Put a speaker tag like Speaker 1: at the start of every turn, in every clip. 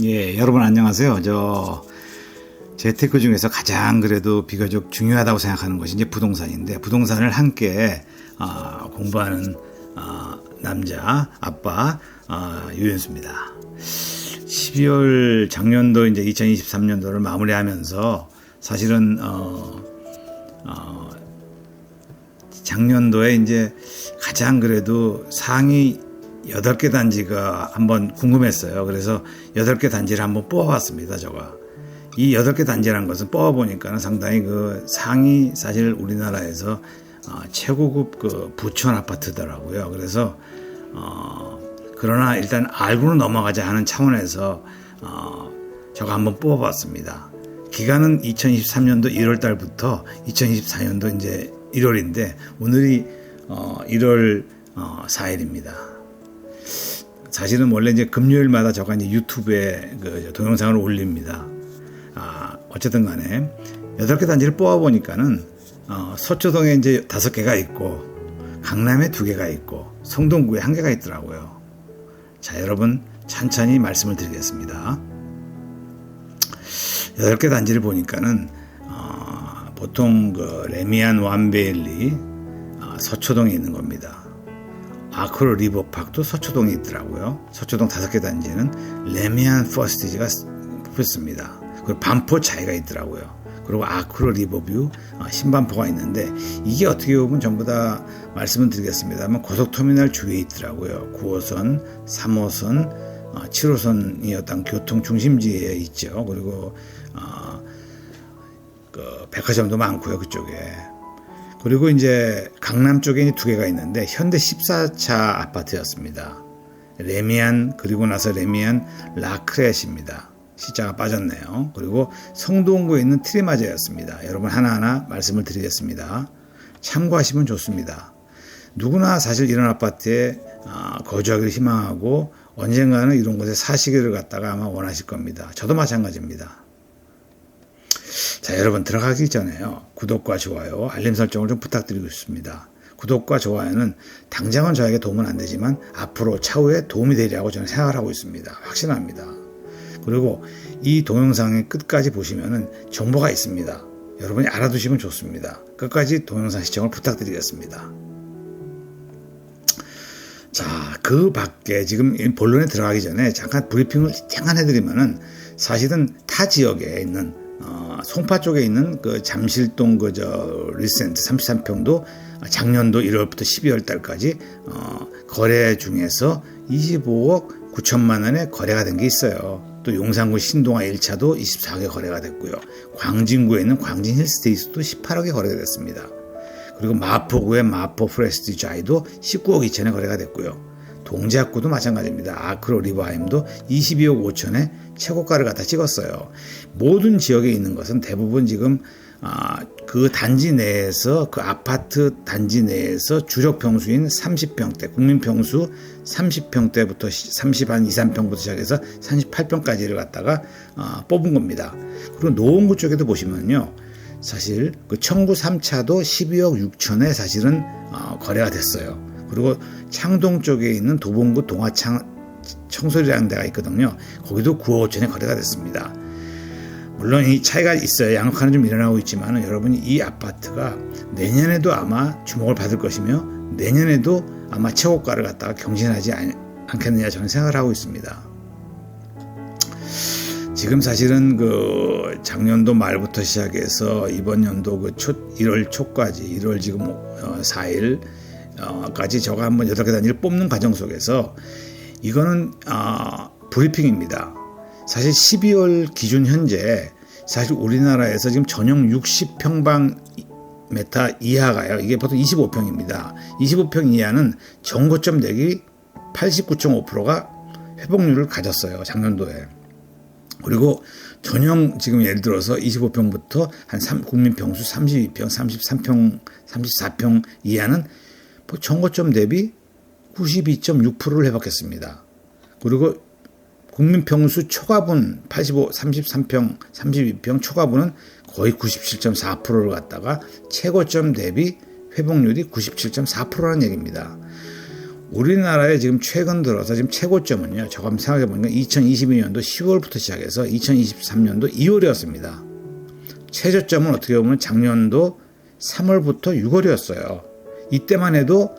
Speaker 1: 예, 여러분 안녕하세요. 저 재테크 중에서 가장 그래도 비교적 중요하다고 생각하는 것이 이제 부동산인데 부동산을 함께 어, 공부하는 어, 남자 아빠 어, 유현수입니다. 12월 작년도 이제 2023년도를 마무리하면서 사실은 어, 어, 작년도에 이제 가장 그래도 상위 8개 단지가 한번 궁금했어요. 그래서 8개 단지를 한번 뽑아봤습니다, 저가. 이 8개 단지라는 것은 뽑아보니까는 상당히 그 상위 사실 우리나라에서 어, 최고급 그 부촌 아파트더라고요. 그래서 어, 그러나 일단 알고는 넘어가자 하는 차원에서 어, 저가 한번 뽑아봤습니다. 기간은 2023년도 1월 달부터 2024년도 이제 1월인데 오늘이 어, 1월 어, 4일입니다. 사실은 원래 이제 금요일마다 저가 이제 유튜브에 그 동영상을 올립니다. 아, 어쨌든 간에 여덟 개 단지를 뽑아 보니까는 어, 서초동에 이제 다섯 개가 있고 강남에 두 개가 있고 성동구에 한 개가 있더라고요. 자, 여러분 천천히 말씀을 드리겠습니다. 여덟 개 단지를 보니까는 어, 보통 그 레미안 완베일리 어, 서초동에 있는 겁니다. 아크로 리버팍도 서초동에 있더라고요. 서초동 다섯 개 단지는 레미안 퍼스티지가 뽑혔습니다. 그리고 반포 차이가 있더라고요. 그리고 아크로 리버뷰 어, 신반포가 있는데 이게 어떻게 보면 전부 다 말씀을 드리겠습니다만 고속터미널 주위에 있더라고요. 9호선, 3호선, 7호선이었던 교통 중심지에 있죠. 그리고 어, 그 백화점도 많고요 그쪽에. 그리고 이제 강남 쪽에 두 개가 있는데 현대 14차 아파트였습니다. 레미안 그리고 나서 레미안 라크렛입니다. 시자가 빠졌네요. 그리고 성동구에 있는 트리마저였습니다. 여러분 하나하나 말씀을 드리겠습니다. 참고하시면 좋습니다. 누구나 사실 이런 아파트에 아, 거주하기를 희망하고 언젠가는 이런 곳에 사시기를 갖다가 아마 원하실 겁니다. 저도 마찬가지입니다. 자, 여러분 들어가기 전에요. 구독과 좋아요, 알림 설정을 좀 부탁드리고 싶습니다. 구독과 좋아요는 당장은 저에게 도움은 안 되지만 앞으로 차후에 도움이 되리라고 저는 생각을 하고 있습니다. 확신합니다. 그리고 이 동영상의 끝까지 보시면은 정보가 있습니다. 여러분이 알아두시면 좋습니다. 끝까지 동영상 시청을 부탁드리겠습니다. 자, 그 밖에 지금 본론에 들어가기 전에 잠깐 브리핑을 잠깐 해드리면은 사실은 타 지역에 있는 어, 송파 쪽에 있는 그 잠실동 그저 리센트 33평도 작년도 1월부터 12월 달까지 어, 거래 중에서 25억 9천만 원에 거래가 된 게 있어요. 또 용산구 신동아 1차도 24개 거래가 됐고요. 광진구에 있는 광진 힐스테이스도 18억에 거래가 됐습니다. 그리고 마포구의 마포 프레스티지 아이도 19억 2천에 거래가 됐고요. 동작구도 마찬가지입니다. 아크로 리바임도 22억 5천에 최고가를 갖다 찍었어요. 모든 지역에 있는 것은 대부분 지금 아, 그 단지 내에서 그 아파트 단지 내에서 주력 평수인 30평대 국민 평수 30평대부터 30 한 2, 3평부터 시작해서 38평까지를 갖다가 아, 뽑은 겁니다. 그리고 노원구 쪽에도 보시면요. 사실 그 청구 3차도 12억 6천에 사실은 어, 거래가 됐어요. 그리고 창동 쪽에 있는 도봉구 동화창 청소리라는 데가 있거든요. 거기도 9억 5천에 거래가 됐습니다. 물론 이 차이가 있어요. 양극화는 좀 일어나고 있지만 여러분이 이 아파트가 내년에도 아마 주목을 받을 것이며 내년에도 아마 최고가를 갖다가 경신하지 않겠느냐 저는 생각을 하고 있습니다. 지금 사실은 그 작년도 말부터 시작해서 이번 연도 그 초, 1월 초까지 1월 지금 4일 까지 저가 한번 8개 단위를 뽑는 과정 속에서 이거는 아, 브리핑입니다. 사실 12월 기준 현재 사실 우리나라에서 지금 전용 60평방 메타 이하가요. 이게 보통 25평입니다. 25평 이하는 정고점 대기 89.5%가 회복률을 가졌어요. 작년도에. 그리고 전용 지금 예를 들어서 25평부터 한 3, 국민 평수 32평, 33평, 34평 이하는 뭐 정고점 대비 92.6%를 회복했습니다. 그리고 국민 평수 초과분 85, 33평, 32평 초과분은 거의 97.4%를 갖다가 최고점 대비 회복률이 97.4%라는 얘기입니다. 우리나라의 지금 최근 들어서 지금 최고점은요. 저거 한번 생각해 보니까 2022년도 10월부터 시작해서 2023년도 2월이었습니다. 최저점은 어떻게 보면 작년도 3월부터 6월이었어요. 이때만 해도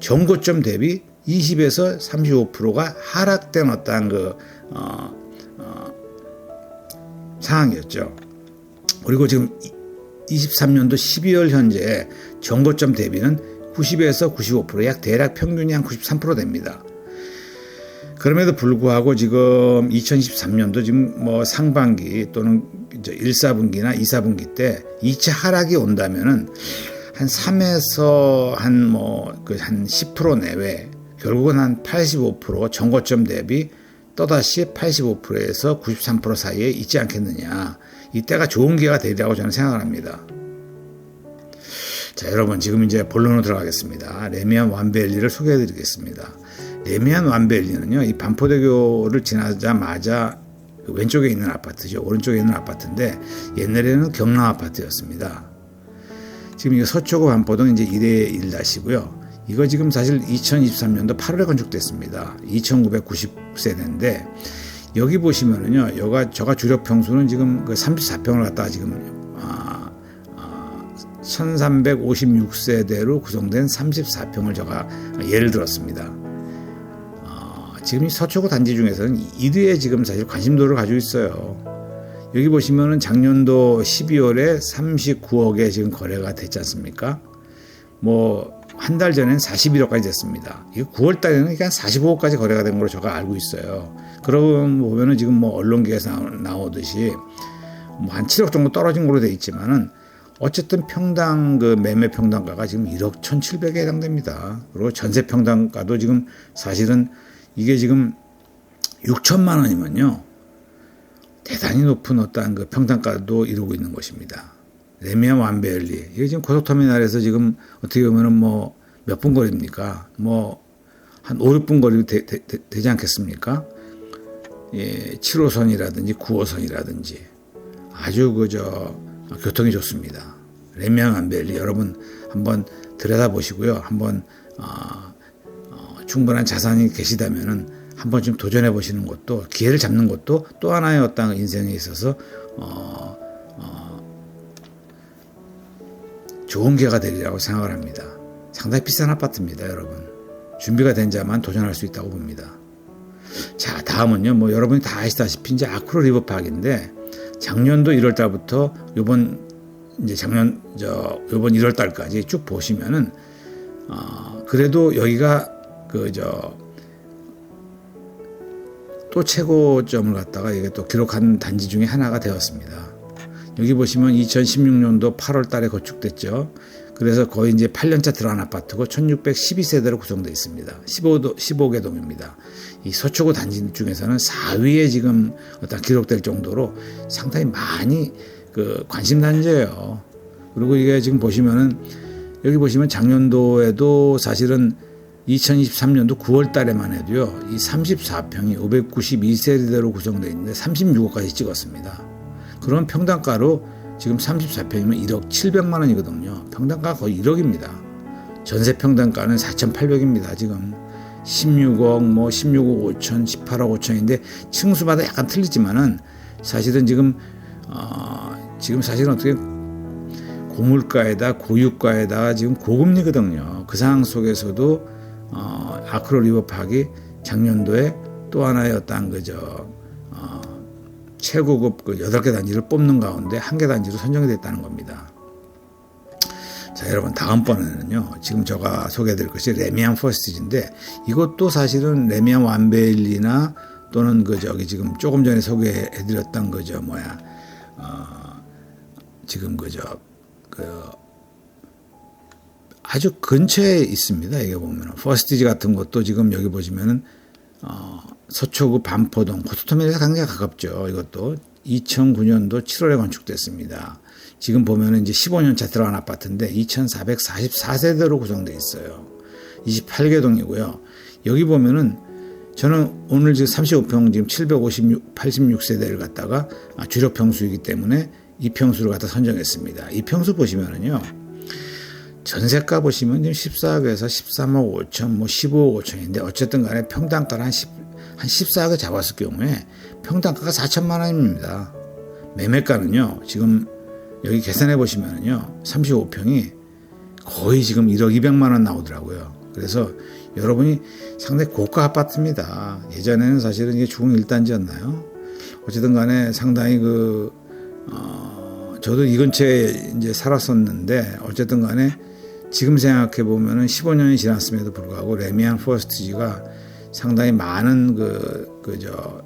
Speaker 1: 전고점 대비 20에서 35%가 하락된 어떤 그 어, 어, 상황이었죠. 그리고 지금 23년도 12월 현재 전고점 대비는 90에서 95%약 대략 평균이 한 93% 됩니다. 그럼에도 불구하고 지금 2023년도 지금 뭐 상반기 또는 이제 1, 4분기나 2, 4분기 때 2차 하락이 온다면은 한 3에서 한 뭐 그 한 10% 내외 결국은 한 85% 전고점 대비 또다시 85%에서 93% 사이에 있지 않겠느냐. 이때가 좋은 기회가 되리라고 저는 생각을 합니다. 자, 여러분 지금 이제 본론으로 들어가겠습니다. 레미안 완벨리를 소개해 드리겠습니다. 레미안 완벨리는요. 이 반포대교를 지나자마자 그 왼쪽에 있는 아파트죠. 오른쪽에 있는 아파트인데 옛날에는 경남 아파트였습니다. 지금 이거 서초구 반포동 이제 1회 1다시고요. 이거 지금 사실 2023년도 8월에 건축됐습니다. 2,990세대인데 여기 보시면은요, 여가 저가 주력 평수는 지금 그 34평을 갖다가 지금 아, 아, 1,356세대로 구성된 34평을 제가 예를 들었습니다. 어, 지금 이 서초구 단지 중에서는 1위에 지금 사실 관심도를 가지고 있어요. 여기 보시면은 작년도 12월에 39억에 지금 거래가 됐지 않습니까? 뭐 한 달 전엔 41억까지 됐습니다. 이거 9월 달에는 그냥 45억까지 거래가 된 걸로 제가 알고 있어요. 그러고 보면은 지금 뭐 언론계에서 나오듯이 뭐 한 7억 정도 떨어진 걸로 돼 있지만은 어쨌든 평당 그 매매 평당가가 지금 1억 1,700에 해당됩니다. 그리고 전세 평당가도 지금 사실은 이게 지금 6천만 원이면요. 대단히 높은 어떠한 그 평당가도 이루고 있는 것입니다. 레미안 완베일리. 이게 지금 고속터미널에서 지금 어떻게 보면은 뭐 몇 분 거리입니까? 뭐 한 5, 6분 거리 되, 되, 되지 않겠습니까? 예, 7호선이라든지 9호선이라든지 아주 그저 교통이 좋습니다. 레미안 완베일리 여러분 한번 들여다보시고요. 한번 어, 어, 충분한 자산이 계시다면은 한번 좀 도전해 보시는 것도 기회를 잡는 것도 또 하나의 어떤 인생에 있어서 어, 어, 좋은 기회가 되리라고 생각을 합니다. 상당히 비싼 아파트입니다, 여러분. 준비가 된 자만 도전할 수 있다고 봅니다. 자, 다음은요. 뭐 여러분이 다 아시다시피 이제 아크로 리버파크인데 작년도 1월 달부터 요번 이제 작년 저 요번 1월 달까지 쭉 보시면은 어, 그래도 여기가 그저 또 최고점을 갖다가 이게 또 기록한 단지 중에 하나가 되었습니다. 여기 보시면 2016년도 8월 달에 건축됐죠. 그래서 거의 이제 8년차 들어간 아파트고 1612세대로 구성되어 있습니다. 15도, 15개 동입니다. 이 서초구 단지 중에서는 4위에 지금 어떤 기록될 정도로 상당히 많이 그 관심 단지예요. 그리고 이게 지금 보시면은 여기 보시면 작년도에도 사실은 2023년도 9월 달에만 해도요, 이 34평이 592세대로 구성되어 있는데 36억까지 찍었습니다. 그런 평당가로 지금 34평이면 1억 700만 원이거든요. 평당가 거의 1억입니다. 전세 평당가는 4,800입니다. 지금 16억, 뭐 16억 5천, 18억 5천인데 층수마다 약간 틀리지만은 사실은 지금 어, 지금 사실은 어떻게 고물가에다 고유가에다가 지금 고금리거든요. 그 상황 속에서도 어, 아크로 리버팍이 작년도에 또 하나의 어떤 그저 어, 최고급 그 8개 단지를 뽑는 가운데 한 개 단지로 선정이 됐다는 겁니다. 자, 여러분, 다음번에는요, 지금 제가 소개해드릴 것이 레미안 퍼스티지인데, 이것도 사실은 레미안 완베일리나 또는 그 저기 지금 조금 전에 소개해드렸던 그저 뭐야, 어, 지금 그저 그 아주 근처에 있습니다. 이게 보면 퍼스티지 같은 것도 지금 여기 보시면은 어, 서초구 반포동 고속터미널에서 굉장히 가깝죠. 이것도 2009년도 7월에 건축됐습니다. 지금 보면은 이제 15년 차 들어간 아파트인데 2,444세대로 구성되어 있어요. 28개 동이고요. 여기 보면은 저는 오늘 지금 35평 지금 756, 86세대를 갖다가 주력 평수이기 때문에 이 평수를 갖다 선정했습니다. 이 평수 보시면은요. 전세가 보시면 지금 14억에서 13억 5천, 뭐 15억 5천인데 어쨌든 간에 평당가를 한 10, 한 14억에 잡았을 경우에 평당가가 4천만 원입니다. 매매가는요, 지금 여기 계산해 보시면은요, 35평이 거의 지금 1억 200만 원 나오더라고요. 그래서 여러분이 상당히 고가 아파트입니다. 예전에는 사실은 이게 중흥 1단지였나요? 어쨌든 간에 상당히 그, 어, 저도 이 근처에 이제 살았었는데, 어쨌든 간에 지금 생각해 보면은 15년이 지났음에도 불구하고 레미안 포스트지가 상당히 많은 그, 그, 저,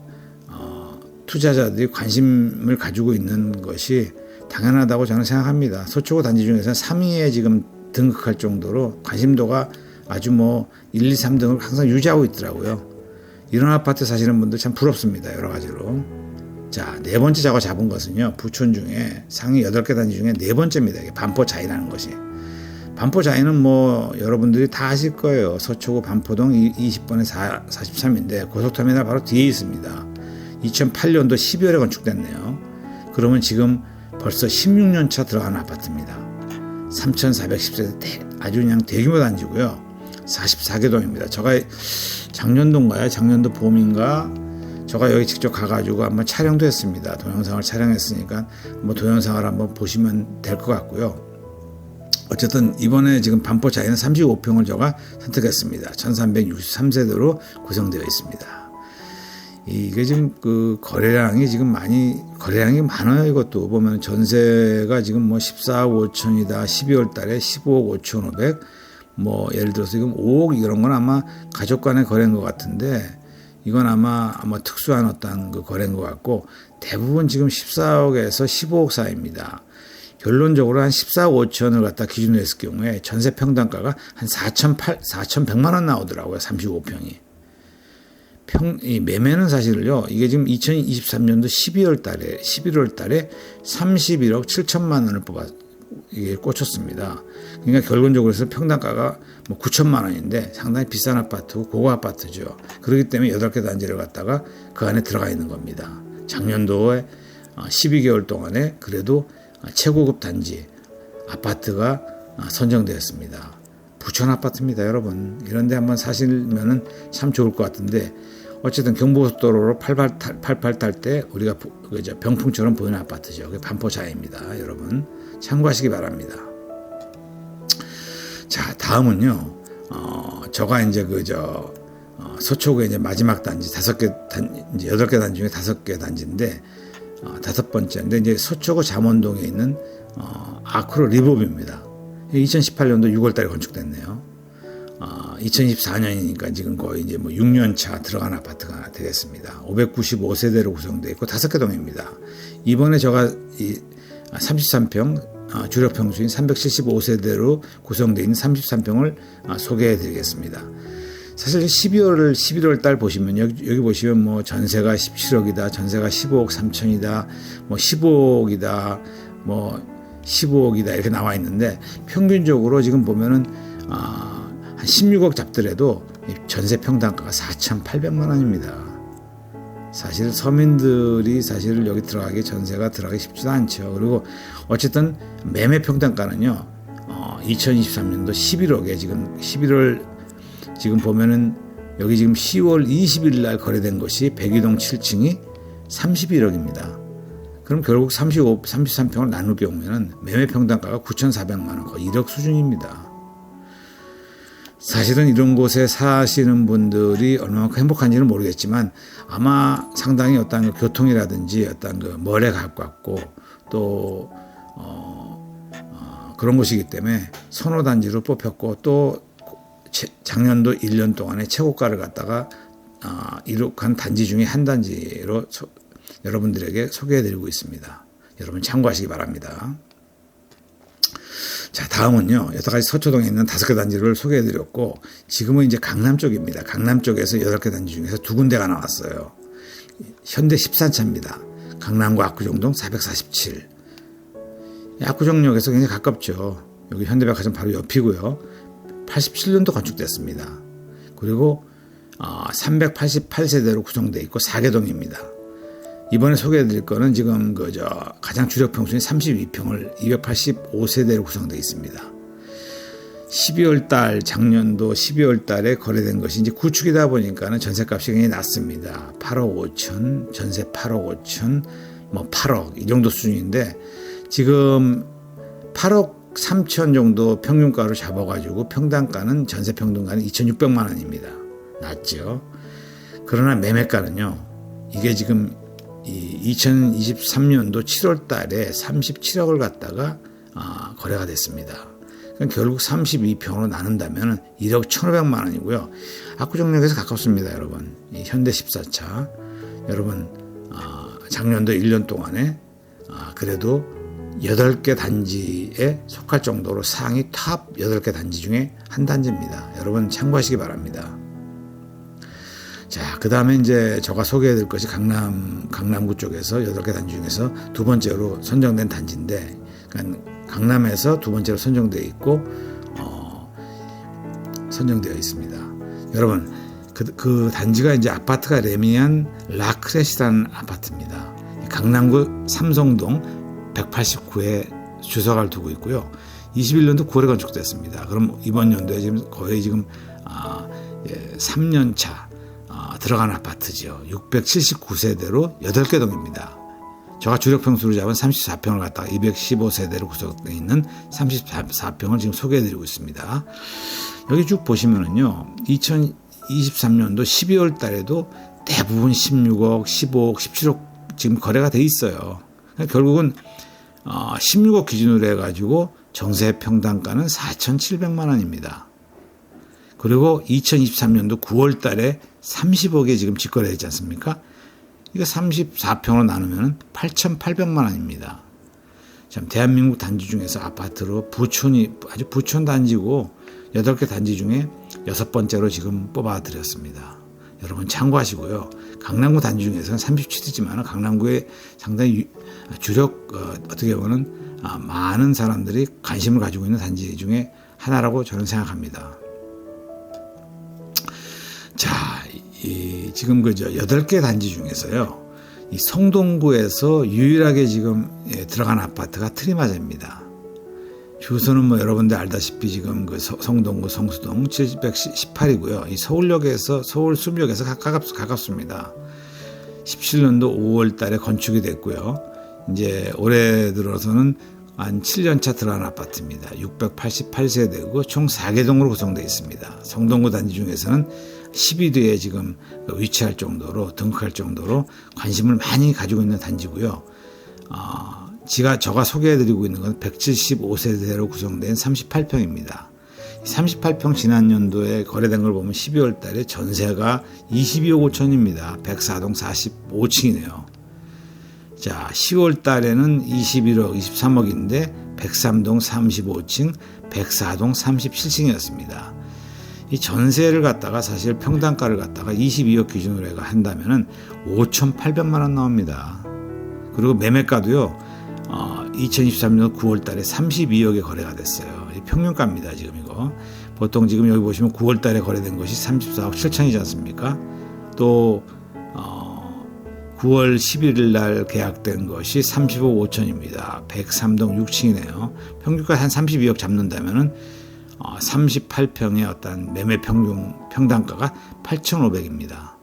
Speaker 1: 어, 투자자들이 관심을 가지고 있는 것이 당연하다고 저는 생각합니다. 서초구 단지 중에서 3위에 지금 등극할 정도로 관심도가 아주 뭐 1, 2, 3등을 항상 유지하고 있더라고요. 이런 아파트 사시는 분들 참 부럽습니다. 여러 가지로. 자, 네 번째 작업 잡은 것은요. 부촌 중에 상위 8개 단지 중에 네 번째입니다. 이게 반포 차이라는 것이. 반포 자이는 뭐 여러분들이 다 아실 거예요. 서초구 반포동 20번에 4, 43인데 고속터미널 바로 뒤에 있습니다. 2008년도 12월에 건축됐네요. 그러면 지금 벌써 16년 차 들어간 아파트입니다. 3,410세대 아주 그냥 대규모 단지고요. 44개 동입니다. 저가 작년도인가요? 작년도 봄인가? 저가 여기 직접 가가지고 한번 촬영도 했습니다. 동영상을 촬영했으니까 뭐 동영상을 한번 보시면 될 것 같고요. 어쨌든 이번에 지금 반포 자이는 35평을 저가 선택했습니다. 1363세대로 구성되어 있습니다. 이게 지금 그 거래량이 지금 많이 거래량이 많아요. 이것도 보면 전세가 지금 뭐 14억 5천이다. 12월 달에 15억 5천 5백. 뭐 예를 들어서 지금 5억 이런 건 아마 가족 간의 거래인 것 같은데 이건 아마 아마 특수한 어떤 그 거래인 것 같고 대부분 지금 14억에서 15억 사이입니다. 결론적으로 한 14억 5천을 갖다 기준으로 했을 경우에 전세 평당가가 한 4,800, 4,100만 원 나오더라고요. 35평이. 평, 이 매매는 사실을요, 이게 지금 2023년도 12월 달에, 11월 달에 31억 7천만 원을 뽑아, 이게 꽂혔습니다. 그러니까 결론적으로 해서 평당가가 뭐 9천만 원인데 상당히 비싼 아파트고 고가 아파트죠. 그렇기 때문에 8개 단지를 갖다가 그 안에 들어가 있는 겁니다. 작년도에 12개월 동안에 그래도 최고급 단지 아파트가 선정되었습니다. 부천 아파트입니다, 여러분. 이런데 한번 사시면은 참 좋을 것 같은데 어쨌든 경부고속도로로 88, 88탈때 우리가 그저 병풍처럼 보이는 아파트죠. 그게 반포자입니다, 여러분. 참고하시기 바랍니다. 자, 다음은요. 어, 저가 이제 그저 어, 서초구의 이제 마지막 단지 다섯 개 단, 여덟 개 단지 중에 다섯 개 단지인데 어, 다섯 번째인데 이제 서초구 잠원동에 있는 어, 아크로 리보비입니다. 2018년도 6월달에 건축됐네요. 어, 2024년이니까 지금 거의 이제 뭐 6년 차 들어간 아파트가 되겠습니다. 595세대로 구성되어 있고 다섯 개 동입니다. 이번에 제가 이 33평 어, 주력 평수인 375세대로 구성되어 있는 33평을 어, 소개해 드리겠습니다. 사실 12월을 11월 달 보시면 여기, 여기 보시면 뭐 전세가 17억이다, 전세가 15억 3천이다, 뭐 15억이다, 뭐 15억이다 이렇게 나와 있는데 평균적으로 지금 보면은 아, 한 16억 잡더라도 전세 평당가가 4,800만 원입니다. 사실 서민들이 사실 여기 들어가기 전세가 들어가기 쉽지도 않죠. 그리고 어쨌든 매매 평당가는요. 어, 2023년도 11억에 지금 11월 지금 보면은 여기 지금 10월 20일 날 거래된 것이 백이동 7층이 31억입니다. 그럼 결국 35, 33평을 나눌 경우에는 매매 평당가가 9,400만 원, 거의 1억 수준입니다. 사실은 이런 곳에 사시는 분들이 얼마만큼 행복한지는 모르겠지만 아마 상당히 어떤 그 교통이라든지 어떤 그 멀에 가깝고 또 어, 어, 그런 곳이기 때문에 선호 단지로 뽑혔고 또 작년도 1년 동안에 최고가를 갖다가 어, 이룩한 단지 중에 한 단지로 여러분들에게 소개해드리고 있습니다. 여러분 참고하시기 바랍니다. 자, 다음은요. 여태까지 서초동에 있는 다섯 개 단지를 소개해드렸고, 지금은 이제 강남 쪽입니다. 강남 쪽에서 여덟 개 단지 중에서 두 군데가 나왔어요. 현대 13차입니다. 강남구 압구정동 447. 압구정역에서 굉장히 가깝죠. 여기 현대백화점 바로 옆이고요. 87년도 건축됐습니다. 그리고 388세대로 어, 구성되어 있고 4개동입니다. 이번에 소개해드릴 거는 지금 그저 가장 주력 평수인 32평을 285세대로 구성되어 있습니다. 12월 달 작년도 12월 달에 거래된 것이 이제 구축이다 보니까는 전세값이 굉장히 낮습니다. 8억 5천, 전세 8억 5천, 뭐 8억 이 정도 수준인데 지금 8억 3천 정도 평균가로 잡아가지고 평당가는 전세 평균가는 2,600만 원입니다. 낮죠. 그러나 매매가는요. 이게 지금 이 2023년도 7월 달에 37억을 갖다가 아, 거래가 됐습니다. 그러니까 결국 32평으로 나눈다면 1억 1,500만 원이고요. 압구정역에서 가깝습니다, 여러분. 이 현대 14차. 여러분, 아, 작년도 1년 동안에 아, 그래도 8개 단지에 속할 정도로 상위 탑 8개 단지 중에 한 단지입니다. 여러분 참고하시기 바랍니다. 자, 그 다음에 이제 제가 소개해 드릴 것이 강남, 강남구 쪽에서 8개 단지 중에서 두 번째로 선정된 단지인데, 그러니까 강남에서 두 번째로 선정되어 있고, 어, 선정되어 있습니다. 여러분, 그, 그 단지가 이제 아파트가 레미안 라크렛이라는 아파트입니다. 강남구 삼성동 189에 주석을 두고 있고요. 21년도 9월에 건축됐습니다. 그럼 이번 연도에 지금 거의 지금 아, 예, 3년 차 아, 들어간 아파트죠. 679세대로 8개 동입니다. 제가 주력 평수로 잡은 34평을 갖다가 215세대로 구성되어 있는 34평을 지금 소개해드리고 있습니다. 여기 쭉 보시면은요, 2023년도 12월 달에도 대부분 16억, 15억, 17억 지금 거래가 돼 있어요. 결국은 16억 기준으로 해가지고 정세 평당가는 4,700만 원입니다. 그리고 2023년도 9월 달에 30억에 지금 직거래했지 않습니까? 이거 34평으로 나누면 8,800만 원입니다. 참 대한민국 단지 중에서 아파트로 부촌이 아주 부촌 단지고 8개 단지 중에 여섯 번째로 지금 뽑아 드렸습니다. 여러분 참고하시고요. 강남구 단지 중에서는 37이지만 강남구에 상당히 주력 어, 떻게 보면 아, 많은 사람들이 관심을 가지고 있는 단지 중에 하나라고 저는 생각합니다. 자, 이, 지금 그저 여덟 개 단지 중에서요. 이 성동구에서 유일하게 지금 예, 들어간 아파트가 트리마자입니다. 주소는 뭐 여러분들 알다시피 지금 그 성동구 성수동 718이고요. 이 서울역에서 서울 수역에서 가깝, 가깝습니다. 17년도 5월 달에 건축이 됐고요. 이제 올해 들어서는 한 7년차 들어간 아파트입니다. 688세대고 총 4개 동으로 구성되어 있습니다. 성동구 단지 중에서는 10위도에 지금 위치할 정도로 등극할 정도로 관심을 많이 가지고 있는 단지고요. 어, 제가 저가 소개해드리고 있는 건 175세대로 구성된 38평입니다. 38평 지난 연도에 거래된 걸 보면 12월 달에 전세가 22억 5천입니다. 104동 45층이네요. 자, 10월 달에는 21억 23억인데 103동 35층, 104동 37층이었습니다. 이 전세를 갖다가 사실 평당가를 갖다가 22억 기준으로 해가 한다면은 5,800만 원 나옵니다. 그리고 매매가도요. 어, 2023년 9월 달에 32억에 거래가 됐어요. 평균가입니다, 지금 이거. 보통 지금 여기 보시면 9월 달에 거래된 것이 34억 7천이지 않습니까? 또 어, 9월 11일 날 계약된 것이 30억 5천입니다. 103동 6층이네요. 평균가 한 32억 잡는다면은 38평의 어, 어떤 매매 평균 평당가가 8,500입니다.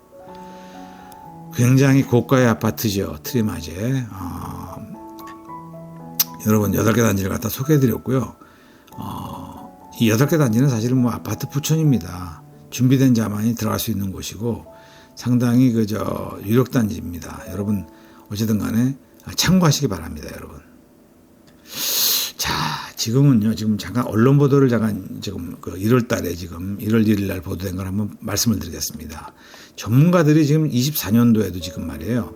Speaker 1: 굉장히 고가의 아파트죠. 트리마제. 어, 여러분 8개 단지를 갖다 소개해드렸고요. 어, 이 8개 단지는 사실은 뭐 아파트 부촌입니다. 준비된 자만이 들어갈 수 있는 곳이고 상당히 그저 유력 단지입니다. 여러분 어쨌든 간에 참고하시기 바랍니다. 여러분. 자, 지금은요, 지금 잠깐 언론 보도를 잠깐 지금 그 1월 달에 지금 1월 1일 날 보도된 걸 한번 말씀을 드리겠습니다. 전문가들이 지금 24년도에도 지금 말이에요.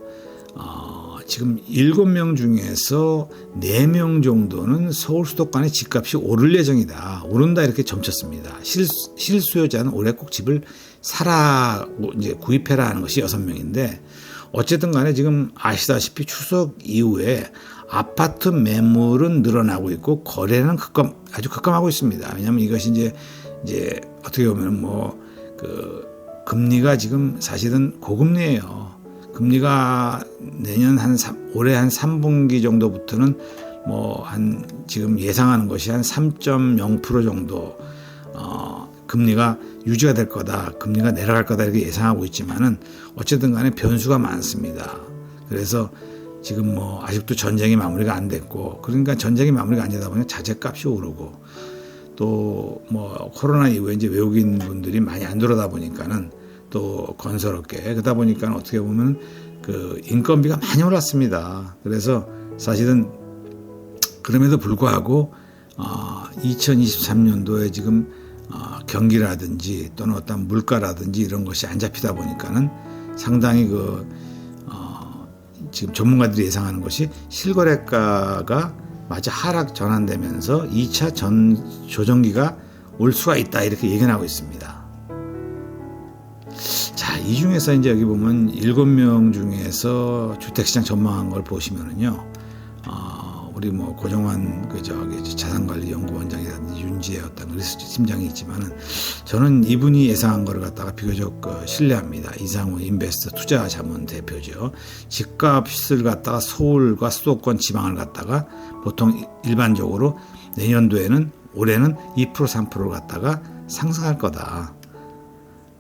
Speaker 1: 어, 지금 7명 중에서 4명 정도는 서울 수도권의 집값이 오를 예정이다. 오른다 이렇게 점쳤습니다. 실, 실수요자는 올해 꼭 집을 사라, 이제 구입해라 하는 것이 6명인데 어쨌든 간에 지금 아시다시피 추석 이후에 아파트 매물은 늘어나고 있고 거래는 급감 아주 급감하고 있습니다. 왜냐하면 이것이 이제 이제 어떻게 보면 뭐 그 금리가 지금 사실은 고금리예요. 금리가 내년 한 3, 올해 한 3분기 정도부터는 뭐 한 지금 예상하는 것이 한 3.0% 정도 어, 금리가 유지가 될 거다, 금리가 내려갈 거다 이렇게 예상하고 있지만은 어쨌든 간에 변수가 많습니다. 그래서 지금 뭐 아직도 전쟁이 마무리가 안 됐고 그러니까 전쟁이 마무리가 안 되다 보니 자재값이 오르고 또 뭐 코로나 이후에 이제 외국인 분들이 많이 안 들어다 보니까는 또 건설업계 그러다 보니까 어떻게 보면 그 인건비가 많이 올랐습니다. 그래서 사실은 그럼에도 불구하고 어, 2023년도에 지금 어, 경기라든지 또는 어떤 물가라든지 이런 것이 안 잡히다 보니까는 상당히 그 어, 지금 전문가들이 예상하는 것이 실거래가가 마저 하락 전환되면서 2차 전 조정기가 올 수가 있다 이렇게 예견하고 있습니다. 자, 이 중에서 이제 여기 보면 일곱 명 중에서 주택시장 전망한 걸 보시면은요, 어, 우리 뭐 고정환 그 저기 자산관리 연구원장이라든지 윤지혜 어떤 리서치 팀장이 있지만은 저는 이분이 예상한 거를 갖다가 비교적 그 신뢰합니다. 이상우 인베스트 투자 자문 대표죠. 집값을 갖다가 서울과 수도권 지방을 갖다가 보통 일반적으로 내년도에는 올해는 2% 3%를 갖다가 상승할 거다.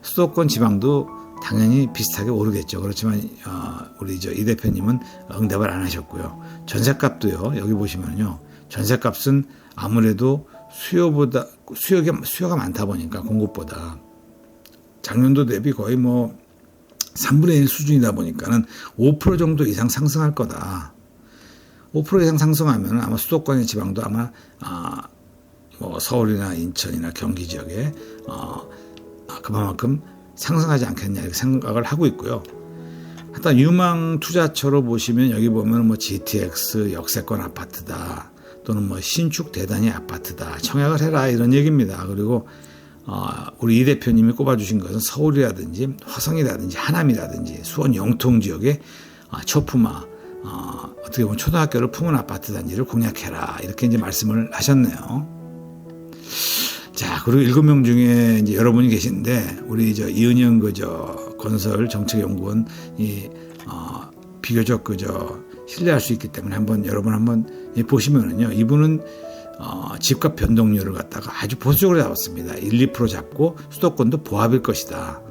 Speaker 1: 수도권 지방도 당연히 비슷하게 오르겠죠. 그렇지만 어, 우리 저 이 대표님은 응답을 안 하셨고요. 전세값도요. 여기 보시면요. 전세값은 아무래도 수요보다 수요가 수요가 많다 보니까 공급보다 작년도 대비 거의 뭐 3분의 1 수준이다 보니까는 5% 정도 이상 상승할 거다. 5% 이상 상승하면 아마 수도권의 지방도 아마 아, 뭐 서울이나 인천이나 경기 지역에 어, 아, 그만큼 상승하지 않겠냐 이렇게 생각을 하고 있고요. 하여튼 유망 투자처로 보시면 여기 보면 뭐 GTX 역세권 아파트다 또는 뭐 신축 대단위 아파트다 청약을 해라 이런 얘기입니다. 그리고 어, 우리 이 대표님이 꼽아주신 것은 서울이라든지 화성이라든지 하남이라든지 수원 영통 지역의 어, 초품화 어, 어떻게 보면 초등학교를 품은 아파트 단지를 공략해라 이렇게 이제 말씀을 하셨네요. 자, 그리고 일곱 명 중에 이제 여러분이 계신데, 우리 저 이은영 그저 건설 정책연구원 이, 어, 비교적 그저 신뢰할 수 있기 때문에 한번 여러분 한번 보시면은요, 이분은 어, 집값 변동률을 갖다가 아주 보수적으로 잡았습니다. 1, 2% 잡고 수도권도 보합일 것이다.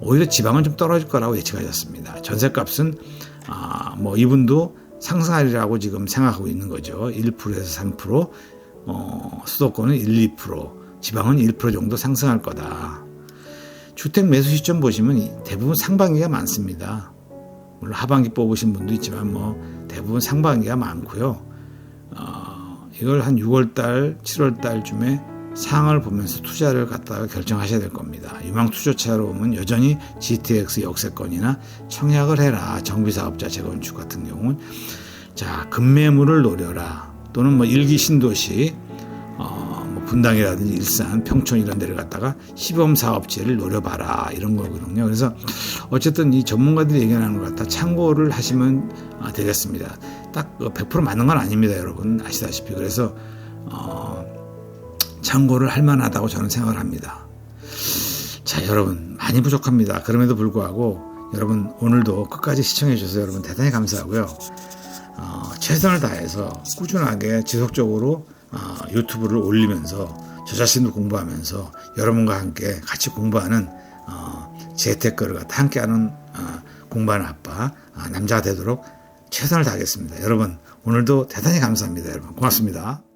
Speaker 1: 오히려 지방은 좀 떨어질 거라고 예측하셨습니다. 전세값은 아, 뭐 이분도 상승하리라고 지금 생각하고 있는 거죠. 1%에서 3%, 어, 수도권은 1, 2%, 지방은 1% 정도 상승할 거다. 주택 매수 시점 보시면 대부분 상반기가 많습니다. 물론 하반기 뽑으신 분도 있지만 뭐 대부분 상반기가 많고요. 어, 이걸 한 6월달, 7월달쯤에 상을 보면서 투자를 갖다가 결정하셔야 될 겁니다. 유망 투자차로 보면 여전히 GTX 역세권이나 청약을 해라. 정비사업자 재건축 같은 경우는 자 급매물을 노려라. 또는 뭐 일기 신도시 분당이라든지 일산, 평촌 이런 데를 갖다가 시범 사업체를 노려봐라 이런 거거든요. 그래서 어쨌든 이 전문가들이 얘기하는 걸 갖다 참고를 하시면 아, 되겠습니다. 딱 100% 맞는 건 아닙니다, 여러분 아시다시피. 그래서 어, 참고를 할 만하다고 저는 생각을 합니다. 자, 여러분 많이 부족합니다. 그럼에도 불구하고 여러분 오늘도 끝까지 시청해 주셔서 여러분 대단히 감사하고요. 어, 최선을 다해서 꾸준하게 지속적으로 어, 유튜브를 올리면서 저 자신도 공부하면서 여러분과 함께 같이 공부하는 어, 재테크를 갖다 함께하는 어, 공부하는 아빠 아, 남자가 되도록 최선을 다하겠습니다. 여러분 오늘도 대단히 감사합니다. 여러분 고맙습니다.